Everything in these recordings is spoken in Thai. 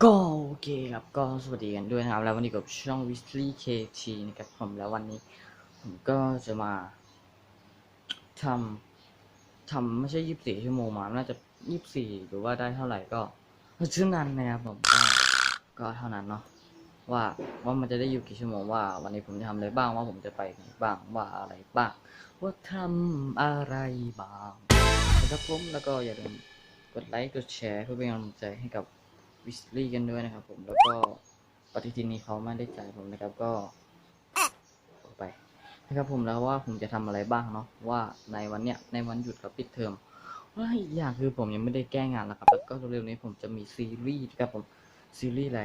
ก็โอเคครับก็สวัสดีกันด้วยนะครับ แล้ววันนี้กับช่อง w i s l e y KT นะครับผมแล้ววันนี้ ผมก็จะมาทำทำไม่ใช่ยี่สิบสี่ชั่วโมงมาน่าจะยี่สิบสี่หรือว่าได้เท่าไหร่ก็ชื่อนั้นนะครับผมก็ก็เท่านั้นเนาะว่าว่ามันจะได้อยู่กี่ชั่วโมงว่า วันนี้ผมจะทำอะไรบ้างว่าผมจะไปไหนบ้างว่าอะไรบ้าง ว่าทำอะไรบ้างนะครับผมแล้วก็อย่าลืมกดไลค์กดแชร์เพื่อเป็นกำลังใจให้กับ วิสลี่กันด้วยนะครับ ผมแล้วก็ปฏิทินนี้เขาม่ได้จ่ายผมนะครับก็ไปนะครับผมแล้วว่าผมจะทำอะไรบ้างเนาะว่าในวันเนี้ยในวันหยุดกับปิดเทอมว่าอีกอย่างคือผมยังไม่ได้แก้งานนะครับแล้วก็เร็วๆนี้ผมจะมีซีรีส์นะครับผมซีรีส์อะไร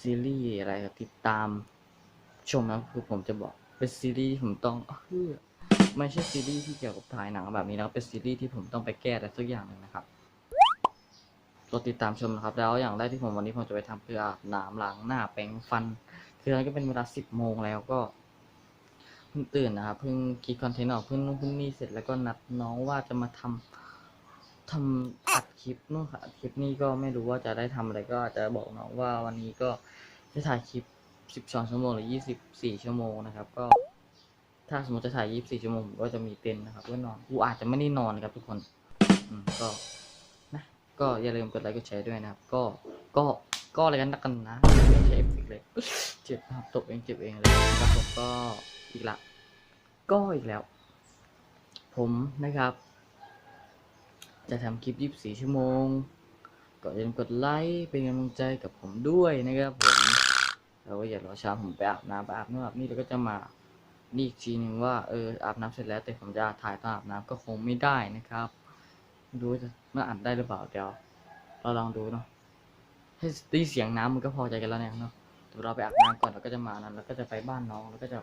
ซีรีส์อะไรครับติดตามชมนะคือผมจะบอกเป็นซีรีส์ที่ผมต้องไม่ใช่ซีรีส์ที่เกี่ยวกับถ่ายหนังแบบนี้นะเป็นซีรีส์ที่ผมต้องไปแก้อะไรสักอย่างหนึ่งนะครับ รอติดตามชมนะครับ แล้วอย่างแรกที่ผมวันนี้ผมจะไปทำคืออาบน้ำล้างหน้าแปรงฟัน คือตอนนี้ก็เป็นเวลาสิบโมงแล้วก็เพิ่งตื่นนะครับ เพิ่งคิดคอนเทนต์ออกเพิ่งนู่นเพิ่งนี่เสร็จแล้วก็นัดน้องว่าจะมาทำทำอัดคลิปนู่นค่ะคลิปนี่ก็ไม่รู้ว่าจะได้ทำอะไรก็จะบอกน้องว่าวันนี้ก็จะถ่ายคลิปสิบสองชั่วโมงหรือยี่สิบสี่ชั่วโมงนะครับ ก็ ถ้าสมมติจะถ่ายยี่สิบสี่ชั่วโมงก็จะมีเต็นนะครับก็นอนกูอาจจะไม่ได้นอนครับทุกคน อืมก็ ก็อย่าลืมกดไลค์กดแชร์ด้วยนะครับ ก็ก็ก็อะไรกันนักกันนะไม่ใช่เอฟเฟกเลย เจ็บนะครับตบเองเจ็บเองเลยนะครับผมก็อีกละ ก็อีกแล้ว ผมนะครับ จะทำคลิป 24 ชั่วโมงก็อย่าลืมกดไลค์เป็นกำลังใจกับผมด้วยนะครับผมแล้วก็อย่ารอช้าผมไปอาบน้ำไปอาบน้ำอาบนี่แล้วก็จะมานี่อีกทีหนึ่งว่าเอออาบน้ำเสร็จแล้วแต่ผมจะถ่ายตอนอาบน้ำก็คงไม่ได้นะครับ ไม่รู้ว่าจะมันอัดได้หรือเปล่าเดี๋ยว เราลองดูเนาะให้ได้เสียงน้ำมันก็พอใจกันแล้วเนี่ยเนาะเดี๋ยวเราไปอาบน้ำก่อนแล้วก็จะมานั้นแล้วก็จะไปบ้านน้องแล้วก็จะ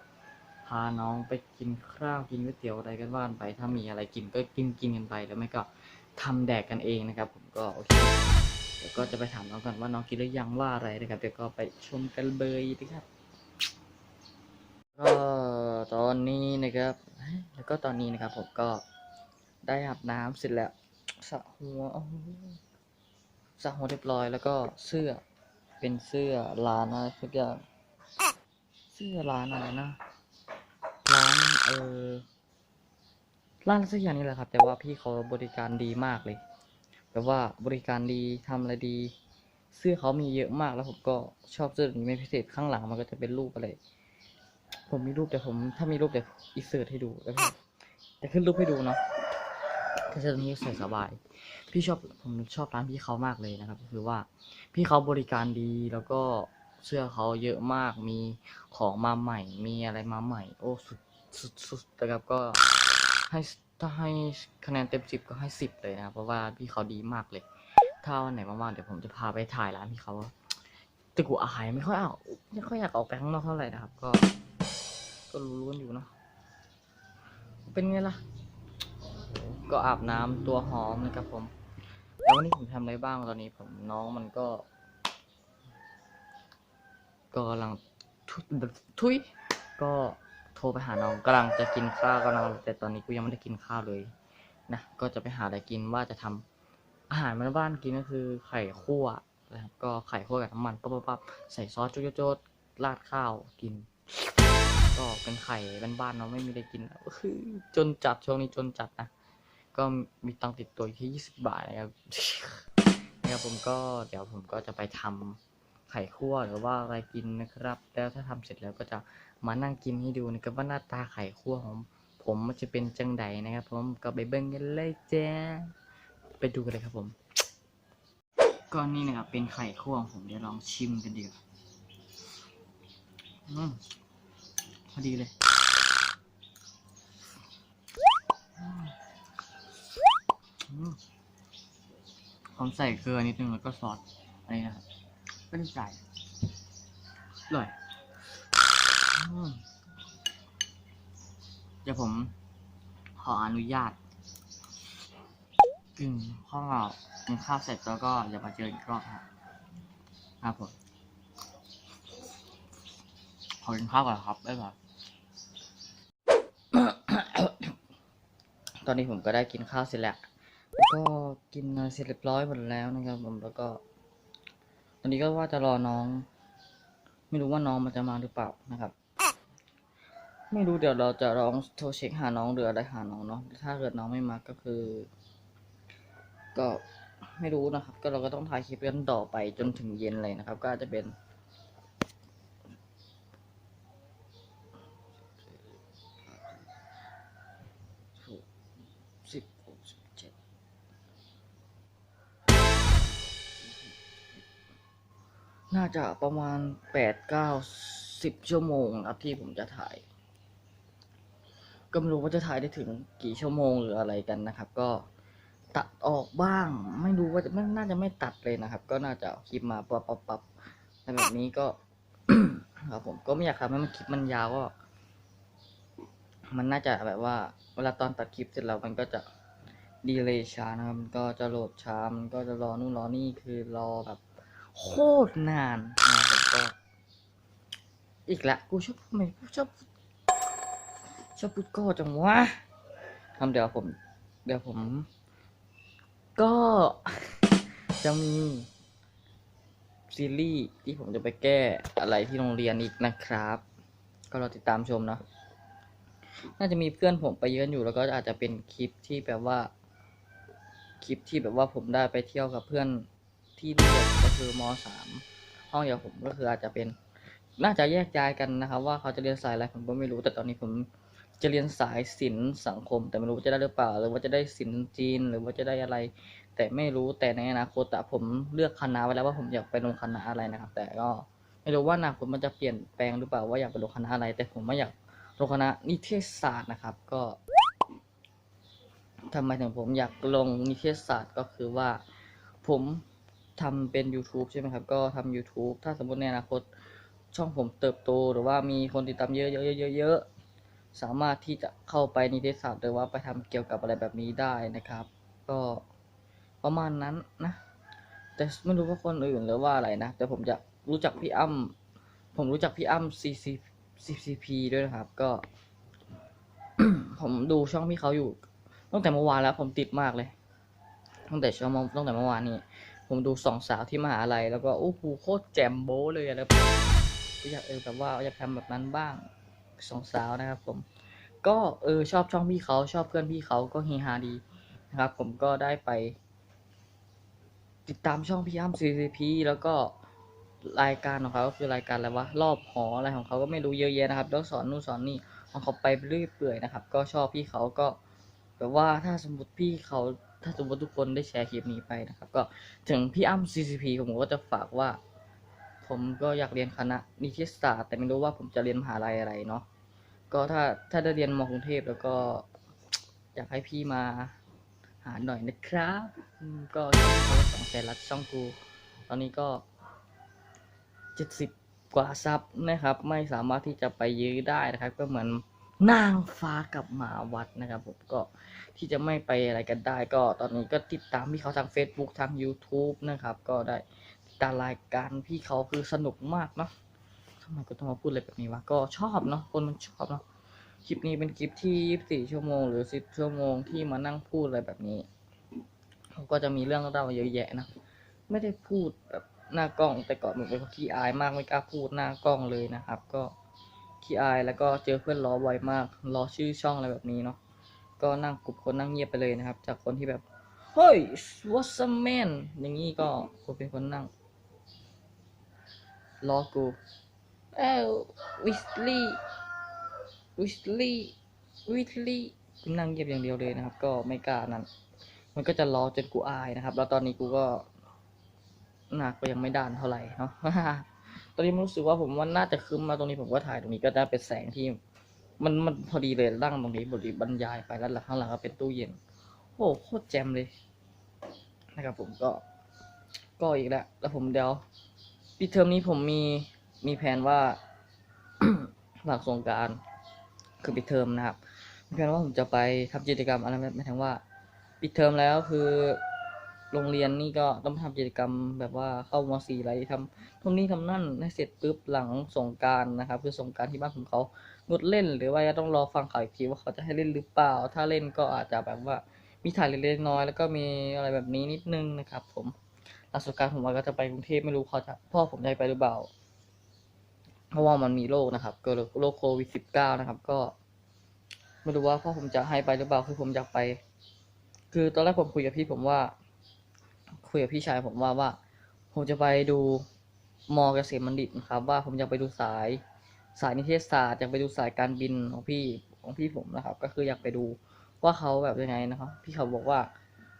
พาน้องไปกินข้าวกินก๋วยเตี๋ยวอะไรกันว่านไป ถ้ามีอะไรกินก็กินกินกันไปแล้วไม่ก็ทำแดกกันเองนะครับ ผมก็โอเคเดี๋ยวก็จะไปถามน้องก่อนว่าน้องกินหรือยังว่าอะไรนะครับเดี๋ยวก็ไปชมกันเลยนะครับก็ตอนนี้นะครับ แล้วก็ตอนนี้นะครับผมก็ได้อาบน้ำเสร็จแล้ว สระหัวสระหัวเรียบร้อยแล้วก็เสื้อเป็นเสื้อร้านอะไรสักอย่างเสื้อร้านอะไรนะร้านเออร้านอะไรสักอย่างนี่แหละครับ แต่ว่าพี่เขาบริการดีมากเลยแบบว่าบริการดีทำอะไรดี เสื้อเขามีเยอะมากแล้วผมก็ชอบเสื้อนี้เป็นพิเศษข้างหลังมันก็จะเป็นรูปอะไร ผมมีรูปแต่ผม ถ้ามีรูปเดี๋ยวอินเสิร์ตให้ดูแล้วจะขึ้นรูปให้ดูเนาะ ก็จะนี้ใส่สบาย พี่ชอบผมชอบร้านพี่เขามากเลยนะครับก็คือว่าพี่เขาบริการดีแล้วก็เสื้อเขาเยอะมาก มีของมาใหม่ มีอะไรมาใหม่ โอ้สุดสุดสุดนะครับก็ให้ถ้าให้คะแนนเต็มสิบก็ให้สิบเลยนะครับเพราะว่าพี่เขาดีมากเลย ถ้าวันไหนว่างๆเดี๋ยวผมจะพาไปถ่ายร้านพี่เขาแต่กูอายไม่ค่อยเอาไม่ค่อยอยากออกไปข้างนอกเท่าไหร่นะครับ ก็ ก็รู้ๆกันอยู่เนาะเป็นไงล่ะ ก็อาบน้ำตัวหอมนะครับผม แล้ววันนี้ผมทำอะไรบ้างตอนนี้ผมน้องมันก็ก็กำลังทุยก็โทรไปหาน้องกำลังจะกินข้าวกับน้องแต่ตอนนี้กูยังไม่ได้กินข้าวเลยนะก็จะไปหาอะไรกินว่าจะทำอาหารบ้านบ้านกินก็คือไข่คั่วนะครับก็ไข่คั่วกับน้ำมันปั๊บปั๊บปั๊บใส่ซอสโจ๊ดโจ๊ดๆราดข้าวกิน ก็เป็นไข่บ้านๆเนาะไม่มีอะไรกินคือจนจัดช่วงนี้จนจัดนะ ก็มีตังติดตัวอยู่ที่ยี่สิบบาทนะครับนะครับผมก็เดี๋ยวผมก็จะไปทำไข่คั่วหรือว่าอะไรกินนะครับ แล้วถ้าทำเสร็จแล้วก็จะมานั่งกินให้ดูนะครับว่าหน้าตาไข่คั่วของผมมันจะเป็นจังใดนะครับ ผมก็ไปเบิ่งกันเลยจ้าไปดูกันเลยครับผมก็นี่นะครับเป็นไข่คั่วของผมเดี๋ยวลองชิมกันดีกว่าอืมพอดีเลย ผมใส่เกลือนิดนึงแล้วก็ซอสอันนี้นะครับไม่ได้ใส่อร่อยเดี๋ยวผมขออนุญาตกินข้าวกินข้าวเสร็จแล้วก็อย่ามาเจออีกรอบครับครับผมขอกินข้าวก่อนครับบ๊ายบายตอนนี้ผมก็ได้กินข้าวเสร็จแล้ว ก็กินอะไรเสร็จเรียบร้อยหมดแล้วนะครับ ผมแล้วก็ ตอนนี้ก็ว่าจะรอน้อง ไม่รู้ว่าน้องมันจะมาหรือเปล่านะครับ ไม่รู้เดี๋ยวเราจะลองโทรเช็คหาน้องหรืออะไรหาน้องเนาะถ้าเกิดน้องไม่มาก็คือ ก็ไม่รู้นะครับ ก็เราก็ต้องถ่ายคลิปกันต่อไปจนถึงเย็นเลยนะครับ ก็อาจจะเป็น น่าจะประมาณแปดเก้าสิบชั่วโมงนะครับที่ผมจะถ่าย ก็ไม่รู้ว่าจะถ่ายได้ถึงกี่ชั่วโมงหรืออะไรกันนะครับ ก็ตัดออกบ้าง ไม่รู้ว่าจะไม่น่าจะไม่ตัดเลยนะครับ ก็น่าจะคลิปมาปับปับปับแบบนี้ก็ครับผมก็ไม่อยากทำให้มันคลิปมันยาวก็ มันน่าจะแบบว่า เวลาตอนตัดคลิปเสร็จแล้วมันก็จะดีเลย์ช้านะครับ มันก็จะโหลดช้ามันก็จะรอนู่นรอนี่คือรอแบบ โคตรนานนะครับก็อีกละกูชอบทำไมกูชอบชอบพูดก็จังวะทำเดี๋ยวผม เดี๋ยวผม ก็จะมีซีรีส์ที่ผมจะไปแก้อะไรที่โรงเรียนอีกนะครับ ก็รอติดตามชมเนาะน่าจะมีเพื่อนผมไปเยือะอยู่แล้วก็อาจจะเป็นคลิปที่แบบว่า คลิปที่แบบว่าผมได้ไปเที่ยวกับเพื่อน ที่เรียนก็คือมสามห้องเดียวผมก็คืออาจจะเป็น น่าจะแยกย้ายกันนะครับ ว่าเขาจะเรียนสายอะไรผมก็ไม่รู้แต่ตอนนี้ผมจะเรียนสายศิลป์สังคม แต่ไม่รู้ว่าจะได้หรือเปล่า หรือว่าจะได้ศิลป์จีน หรือว่าจะได้อะไร แต่ไม่รู้แต่ในอนาคตแต่ผมเลือกคณะไว้แล้วว่าผมอยากไปลงคณะอะไรนะครับ แต่ก็ไม่รู้ว่าอนาคตมันจะเปลี่ยนแปลงหรือเปล่าว่าอยากไปลงคณะอะไร แต่ผมไม่อยากลงคณะนิเทศศาสตร์นะครับ ก็ทำไมถึงผมอยากลงนิเทศศาสตร์ก็คือว่า ผม ทำเป็น YouTube ใช่ไหมครับ ก็ทำ YouTube ถ้าสมมติในอนาคตช่องผมเติบโตหรือว่ามีคนติดตามเยอะๆๆๆ สามารถที่จะเข้าไปนิเทศศาสตร์หรือว่าไปทำเกี่ยวกับอะไรแบบนี้ได้นะครับ ก็ประมาณนั้นนะ แต่ไม่รู้ว่าคนอื่นหรือว่าอะไรนะ แต่ผมจะรู้จักพี่อ้ำผมรู้จักพี่อ้ำ CC CCP ด้วยนะครับ ก็ ผมดูช่องพี่เขาอยู่ตั้งแต่เมื่อวานแล้ว ผมติดมากเลย ตั้งแต่ช่วงตั้งแต่เมื่อวานนี้ ผมดูสองสาวที่มหาลัยแล้วก็โอ้โหโคตรแจ่มโบ้เลยอะแล้วผมก็อยากเออแบบว่าอยากทำแบบนั้นบ้างสองสาวนะครับ ผม ก็เออชอบช่องพี่เขาชอบเพื่อนพี่เขาก็เฮฮาดีนะครับ ผมก็ได้ไป ติดตามช่องพี่อ้ำ CCP แล้วก็รายการของเขาก็คือรายการอะไรวะรอบหออะไรของเขาก็ไม่รู้เยอะแยะนะครับ แล้วสอนนู่นสอนนี่ของเขาไปเรื่อยเปื่อยนะครับ ก็ชอบพี่เขาก็แบบว่าถ้าสมมติพี่เขา ถ้าสมมติทุกคนได้แชร์คลิปนี้ไปนะครับ ก็ถึงพี่อ้ำ CCP ผมก็จะฝากว่า ผมก็อยากเรียนคณะนิเทศศาสตร์ แต่ไม่รู้ว่าผมจะเรียนมหาลัยอะไรเนาะก็ถ้าถ้าได้เรียนมกรุงเทพแล้วก็ อยากให้พี่มาหาหน่อยนะครับอืมก็ช่องสองแสนลัดช่องกู ตอนนี้ก็เจ็ดสิบกว่าซับนะครับ ไม่สามารถที่จะไปยื้อได้นะครับ ก็เหมือน นางฟ้ากับหมาวัดนะครับผมก็ที่จะไม่ไปอะไรกันได้ ก็ตอนนี้ก็ติดตามพี่เขาทาง Facebook ทาง YouTube นะครับ ก็ได้ติดตามรายการพี่เขาคือสนุกมากเนาะทำไมกูต้องมาพูดอะไรแบบนี้วะก็ชอบเนาะคนมันชอบเนาะคลิปนี้เป็นคลิปที่ 24 ชั่วโมงหรือ 10 ชั่วโมงที่มานั่งพูดอะไรแบบนี้ผมก็จะมีเรื่องเล่าเยอะแยะนะไม่ได้พูดแบบหน้ากล้องแต่ก่อนผมเป็นคนขี้อายมากไม่กล้าพูดหน้ากล้องเลยนะครับ ก็ ขี้อายแล้วก็เจอเพื่อนล้อบ่อยมากล้อชื่อช่องอะไรแบบนี้เนาะก็นั่งกลุบคนนั่งเงียบไปเลยนะครับ จากคนที่แบบเฮ้ย what's a man อย่างนี้ก็ผมเป็นคนนั่งล้อกูเอ้าวิสลี่วิสลี่วิสลี่นั่งเงียบอย่างเดียวเลยนะครับ ก็ไม่กล้านั่นมันก็จะรอจนกูอายนะครับ แล้วตอนนี้กูก็หนักก็ยังไม่ด้านเท่าไหร่เนาะ อนนี้มันรู้สึกว่าผมว่าน่าจะคืมมาตรงนี้ผมก็ถ่ายตรงนี้ก็ได้เป็นแสงที่ มันมันพอดีเลยร่างตรงนี้บทบรรยายไปแล้วหลังข้างหลังก็เป็นตู้เย็น โอ้โคตรแจ่มเลยนะครับผมก็ ก็อีกแล้วแล้วผมเดี๋ยวปิดเทอมนี้ผมมีมีแผนว่าหลังสงกรารคือปิดเทอมนะครับมีแผนว่าผมจะไปทำกิจกรรมอะไรไม่ไม่ถึงว่าปิดเทอมแล้วคือ โรงเรียนนี่ก็ต้องทำกิจกรรมแบบว่าเข้ามสี่อะไรทำทำนี่ทำนั่นให้เสร็จปุ๊บหลังสงการนะครับ คือสงการที่บ้านผมเขางดเล่น หรือว่าจะต้องรอฟังข่าวอีกทีว่าเขาจะให้เล่นหรือเปล่า ถ้าเล่นก็อาจจะแบบว่ามีถ่ายเล็กๆน้อยแล้วก็มีอะไรแบบนี้นิดนึงนะครับ ผมหลักสูตรการผมก็จะไปกรุงเทพไม่รู้เขาจะพ่อผมได้ไปหรือเปล่าเพราะว่ามันมีโรคนะครับเกิดโรคโควิดสิบเก้านะครับ ก็ไม่รู้ว่าพ่อผมจะให้ไปหรือเปล่าคือผมอยากไป คือตอนแรกผมคุยกับพี่ผมว่า คุยกับพี่ชายผมว่าว่า ผมจะไปดูมอเกษมบัณฑิตนะครับ ว่าผมอยากไปดูสายสายนิเทศศาสตร์อยากไปดูสายการบินของพี่ของพี่ผมนะครับ ก็คืออยากไปดูว่าเขาแบบยังไงนะครับ พี่เขาบอกว่า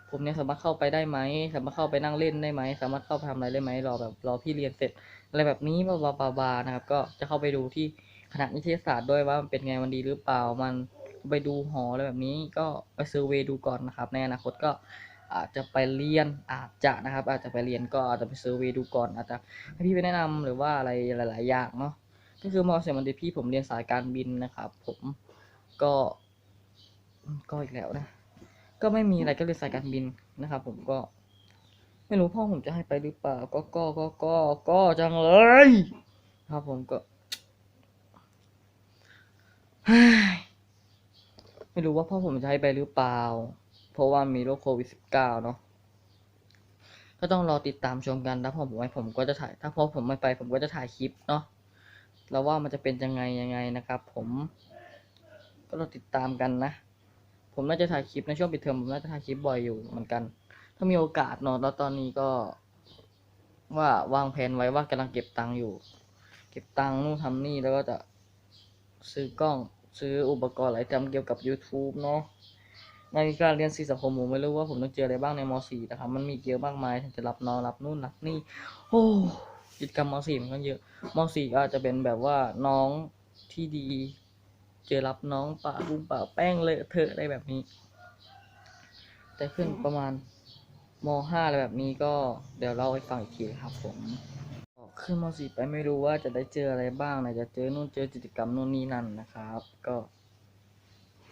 ผมเนี่ยสามารถเข้าไปได้ไหมสามารถเข้าไปนั่งเล่นได้ไหมสามารถเข้าไปทำอะไรได้ไหมรอแบบรอพี่เรียนเสร็จอะไรแบบนี้บาบาบาบานะครับ ก็จะเข้าไปดูที่คณะนิเทศศาสตร์ด้วยว่ามันเป็นไงมันดีหรือเปล่ามันไปดูหออะไรแบบนี้ก็ไปเซอร์เวดูก่อนนะครับในอนาคตก็ อาจจะไปเรียนอาจจะนะครับ อาจจะไปเรียนก็อาจจะไปเซอร์วย์ดูก่อน อาจจะให้พี่ไปแนะนำหรือว่าอะไรหลาย ๆ อย่างเนาะก็คือมอเกษมบัณฑิตพี่ผมเรียนสายการบินนะครับ ผมก็ก็อีกแล้วนะ ก็ไม่มีอะไรก็เรียนสายการบินนะครับ ผมก็ ไม่รู้พ่อผมจะให้ไปหรือเปล่า ก็ก็ก็ก็ก็จังเลยครับผมก็ไม่รู้ว่าพ่อผมจะให้ไปหรือเปล่า เพราะว่ามีโรคโควิดสิบเก้าเนาะก็ต้องรอติดตามชมกันถ้าพอผมไปผมก็จะถ่าย ถ้าพอผมไม่ไป ผมก็จะถ่ายคลิปเนาะแล้วว่ามันจะเป็นยังไงยังไงนะครับ ผม ก็รอติดตามกันนะ ผมน่าจะถ่ายคลิปในช่วงปิดเทอมผมน่าจะถ่ายคลิปบ่อยอยู่เหมือนกัน ถ้ามีโอกาสเนอะแล้วตอนนี้ก็ ว่าวางแผนไว้ว่ากำลังเก็บตังค์อยู่ เก็บตังค์นู่นทำนี่แล้วก็จะซื้อกล้องซื้ออุปกรณ์อะไรทำเกี่ยวกับ YouTube เนาะ ในกาเรียนสี่สังคมผมไม่รู้ว่าผมต้องเจออะไรบ้างในม .4 นะครับ มันมีเยอะมากมายจะรับน้องรับนู่นรับนี่ โอ้กิจกรรมม .4 มันก็เยอะม .4 ก็อาจจะเป็นแบบว่าน้องที่ดี เจอรับน้องป่าบุ้งป่าแป้งเลยเธอะอะไรแบบนี้ แต่ขึ้นประมาณมห้าอะไรแบบนี้ก็เดี๋ยวเล่าให้ฟังอีกทีครับผมขึ้นมสี่ไปไม่รู้ว่าจะได้เจออะไรบ้างนจะเจอนู่นเจอกิจกรรมนู่นนี่นั่นนะครับ ก็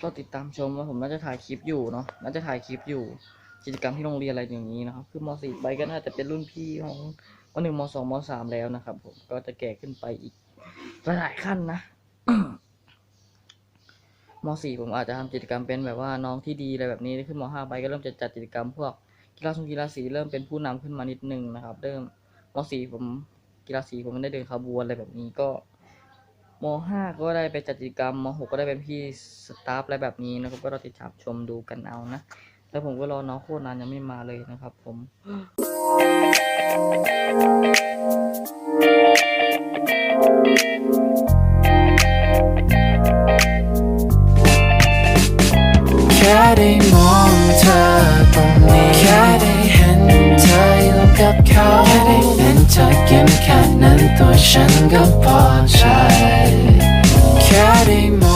ก็ติดตามชมว่าผมน่าจะถ่ายคลิปอยู่เนาะน่าจะถ่ายคลิปอยู่ กิจกรรมที่โรงเรียนอะไรอย่างนี้นะครับ คือมสี่ไปก็น่าจะเป็นรุ่นพี่ของมหนึ่งมสองมสามแล้วนะครับ ผมก็จะแก่ขึ้นไปอีกหลายขั้นนะม .4 ผมอาจจะทำกิจกรรมเป็นแบบว่าน้องที่ดีอะไรแบบนี้ขึ้นม .5 ไปก็เริ่มจะจัดกิจกรรมพวกกีฬาสงกีฬาสีเริ่มเป็นผู้นำขึ้นมานิดนึงนะครับ เริ่มม .4 ผมกีฬาสีผมไม่ได้เดินขบวนอะไรแบบนี้ก็ ม .5 ก็ได้ไปจัดกิจกรรมม .6 ก็ได้เป็นพี่สตาฟอะไรแบบนี้นะครับ ก็รอติดตามชมดูกันเอานะ แล้วผมก็รอน้องโคตรนานยังไม่มาเลยนะครับ ผมแค่ได้มองเธอตรงนี้แค่ได้เห็นเธออยู่กับเขาแค่ได้เห็นเธอยิ้มแค่นั้นตัวฉันก็พอใจ Sunday